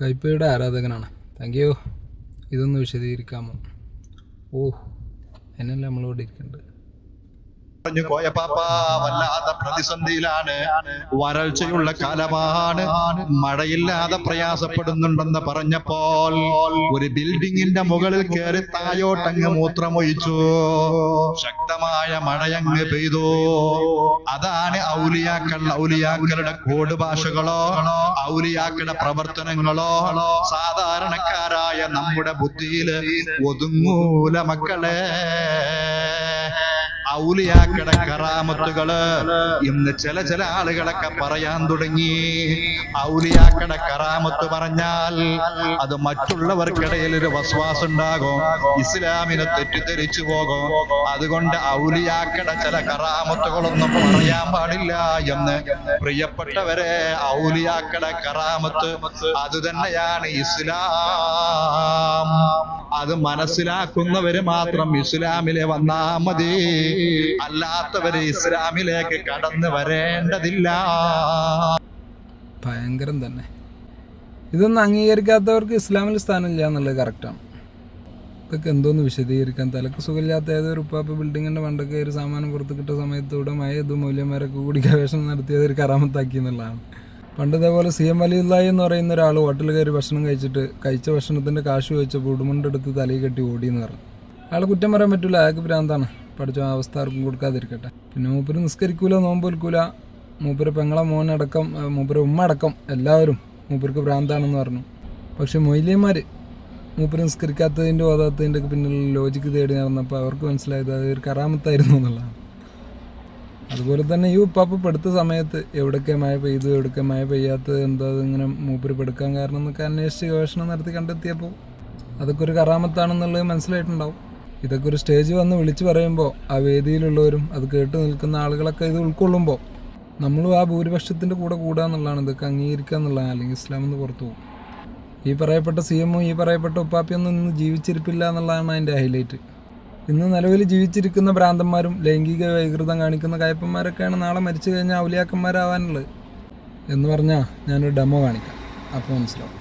കൈപ്പയുടെ ആരാധകനാണ്. Thank you ഇതൊന്ന് വിശദീകരിക്കാമോ? ഓ എന്നല്ല നമ്മളോട് ഇരിക്കുന്നുണ്ട് പറഞ്ഞു പാപ്പ വല്ലാത്ത പ്രതിസന്ധിയിലാണ്. വരൾച്ചയുള്ള കാലമാണ്. മഴയില്ലാതെ പ്രയാസപ്പെടുന്നുണ്ടെന്ന് പറഞ്ഞപ്പോൾ ഒരു ബിൽഡിങ്ങിന്റെ മുകളിൽ കയറി തായോട്ടങ്ങ് മൂത്രമൊഴിച്ചു. ശക്തമായ മഴയങ്ങ് പെയ്തു. അതാണ് ഔലിയാക്കൾ ഔലിയാക്കളുടെ കോഡ് ഭാഷകളോ ഔലിയാക്കളുടെ പ്രവർത്തനങ്ങളോ. സാധാരണക്കാരായ നമ്മുടെ ബുദ്ധിയിൽ ഒതുങ്ങൂല മക്കളെ. ഔലിയാക്കട കറാമത്തുകൾ ഇന്ന് ചില ചില ആളുകളൊക്കെ പറയാൻ തുടങ്ങി. ഔലിയാക്കട കറാമത്ത് പറഞ്ഞാൽ അത് മറ്റുള്ളവർക്കിടയിൽ ഒരു വസ്വാസം ഉണ്ടാകും. ഇസ്ലാമിനെ തെറ്റിദ്ധരിച്ചു പോകും. അതുകൊണ്ട് ഔലിയാക്കട ചില കറാമത്തുകളൊന്നും പറയാൻ പാടില്ല എന്ന് പ്രിയപ്പെട്ടവരെ ഔലിയാക്കട കറാമത്ത് അത് തന്നെയാണ് ഇസ്ലാം. അത് മനസ്സിലാക്കുന്നവര് മാത്രം ഇസ്ലാമിലെ വന്നാ മതി. അല്ലാത്തവര് ഇസ്ലാമിലേക്ക് കടന്നു വരേണ്ടതില്ല. ഭയങ്കരം തന്നെ. ഇതൊന്നും അംഗീകരിക്കാത്തവർക്ക് ഇസ്ലാമിൽ സ്ഥാനമില്ല എന്നുള്ളത് കറക്റ്റാണ്. ഇതൊക്കെ എന്തോന്ന് വിശദീകരിക്കാൻ? തലക്ക് സുഖമില്ലാത്ത ഏതൊരു ഉപ്പാപ്പ ബിൽഡിങ്ങിന്റെ പണ്ടൊക്കെ ഒരു സാമാനം പുറത്ത് കിട്ടിയ സമയത്തൂടെ മയത് മൂല്യന്മാരൊക്കെ കൂടി ഗവേഷണം നടത്തിയത് ഒരു കറാമത്താക്കി എന്നുള്ളതാണ്. പണ്ട് ഇതേപോലെ സി എം അലിയുല്ലായി എന്ന് പറയുന്ന ഒരാൾ ഹോട്ടലിൽ കയറി ഭക്ഷണം കഴിച്ചിട്ട് കഴിച്ച ഭക്ഷണത്തിന്റെ കാശ് വെച്ചപ്പോൾ ഉടുമുണ്ടെടുത്ത് തലയിൽ കെട്ടി ഓടിയെന്ന് പറഞ്ഞു. അയാൾ കുറ്റം പറയാൻ പറ്റില്ല അയാൾക്ക് ഭ്രാന്താണ്. പഠിച്ച അവസ്ഥ ആർക്കും കൊടുക്കാതിരിക്കട്ടെ. പിന്നെ മൂപ്പര് നിസ്കരിക്കൂല നോമ്പൊരുക്കൂല മൂപ്പര് പെങ്ങളെ മോനടക്കം മൂപ്പര് ഉമ്മ അടക്കം എല്ലാവരും മൂപ്പർക്ക് ഭ്രാന്താണെന്ന് പറഞ്ഞു. പക്ഷെ മൊയ്ലിയന്മാർ മൂപ്പര് നിസ്കരിക്കാത്തതിന്റെ ഓതാത്തതിന്റെ ഒക്കെ പിന്നിലുള്ള ലോജിക്ക് തേടി നടന്നപ്പോൾ അവർക്ക് മനസ്സിലായത് അത് ഒരു കറാമത്തായിരുന്നു എന്നുള്ളതാണ്. അതുപോലെ തന്നെ ഈ ഉപ്പാപ്പ് പെടുത്ത സമയത്ത് എവിടൊക്കെ മഴ പെയ്തു എവിടൊക്കെ മഴ പെയ്യാത്തത് എന്താ ഇങ്ങനെ മൂപ്പര് പെടുക്കാൻ കാരണം എന്നൊക്കെ അന്വേഷിച്ച് ഗവേഷണം നടത്തി കണ്ടെത്തിയപ്പോൾ അതൊക്കെ ഒരു കറാമത്താണെന്നുള്ളത് മനസ്സിലായിട്ടുണ്ടാവും. ഇതൊക്കെ ഒരു സ്റ്റേജ് വന്ന് വിളിച്ചു പറയുമ്പോൾ ആ വേദിയിലുള്ളവരും അത് കേട്ട് നിൽക്കുന്ന ആളുകളൊക്കെ ഇത് ഉൾക്കൊള്ളുമ്പോൾ നമ്മളും ആ ഭൂരിപക്ഷത്തിന്റെ കൂടെ കൂടുക എന്നുള്ളതാണ്. ഇതൊക്കെ അംഗീകരിക്കുക എന്നുള്ളതാണ്. അല്ലെങ്കിൽ ഇസ്ലാം എന്ന് പുറത്തു പോകും. ഈ പറയപ്പെട്ട സി എമ്മും ഈ പറയപ്പെട്ട ഉപ്പാപ്പിയൊന്നും ഇന്ന് ജീവിച്ചിരിപ്പില്ല എന്നുള്ളതാണ് അതിന്റെ ഹൈലൈറ്റ് ഇന്ന് നിലവിൽ ജീവിച്ചിരിക്കുന്ന ഭ്രാന്തന്മാരും ലൈംഗിക വൈകൃതം കാണിക്കുന്ന കയപ്പന്മാരൊക്കെയാണ് നാളെ മരിച്ചു കഴിഞ്ഞാൽ ഔലിയാക്കന്മാരാവാനുള്ളത്. എന്ന് പറഞ്ഞാൽ ഞാനൊരു ഡെമോ കാണിക്കാം. അപ്പോൾ മനസ്സിലാവും.